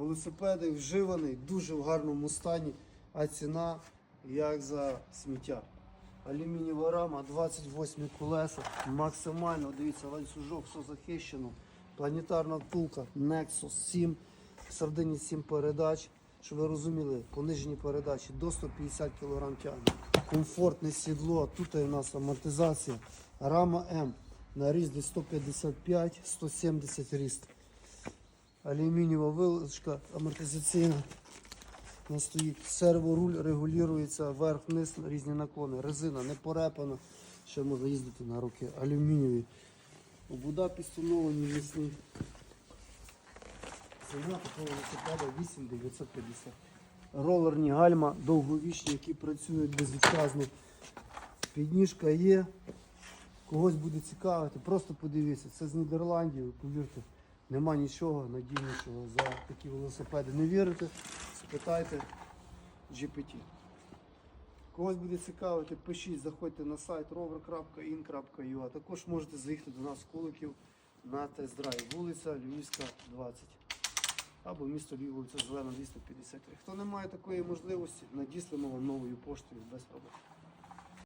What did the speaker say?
Велосипеди вживаний, дуже в гарному стані, а ціна як за сміття. Алюмінієва рама, 28 колеса, максимально, дивіться, ланцюжок, все захищено. Планетарна втулка Nexus 7, сардині 7 передач. Щоб ви розуміли, понижені передачі до 150 кг тягне. Комфортне сідло, тут у нас амортизація. Рама М на десь 155-170 ріст. Алюмінієва вилочка амортизаційна. Нас стоїть серворуль, регулюється вверх-вниз, різні наклони. Резина не порепана, ще можна їздити на руки. Алюмінієві. Обуда підстановлені міцні. Ціна такого велосипеда 8950. Ролерні гальма довговічні, які працюють безвідказно. Підніжка є. Когось буде цікавити, просто подивіться. Це з Нідерландів, повірте, нема нічого надійнішого за такі велосипеди. Не вірите? Спитайте GPT. Когось буде цікавити, пишіть, заходьте на сайт rover.in.ua. Також можете заїхати до нас в Куликів на тест-драйв. Вулиця Львівська, 20. Або місто Львів, вулиця Зелена, 253. Хто не має такої можливості, надіслимо вам новою поштою без проблем.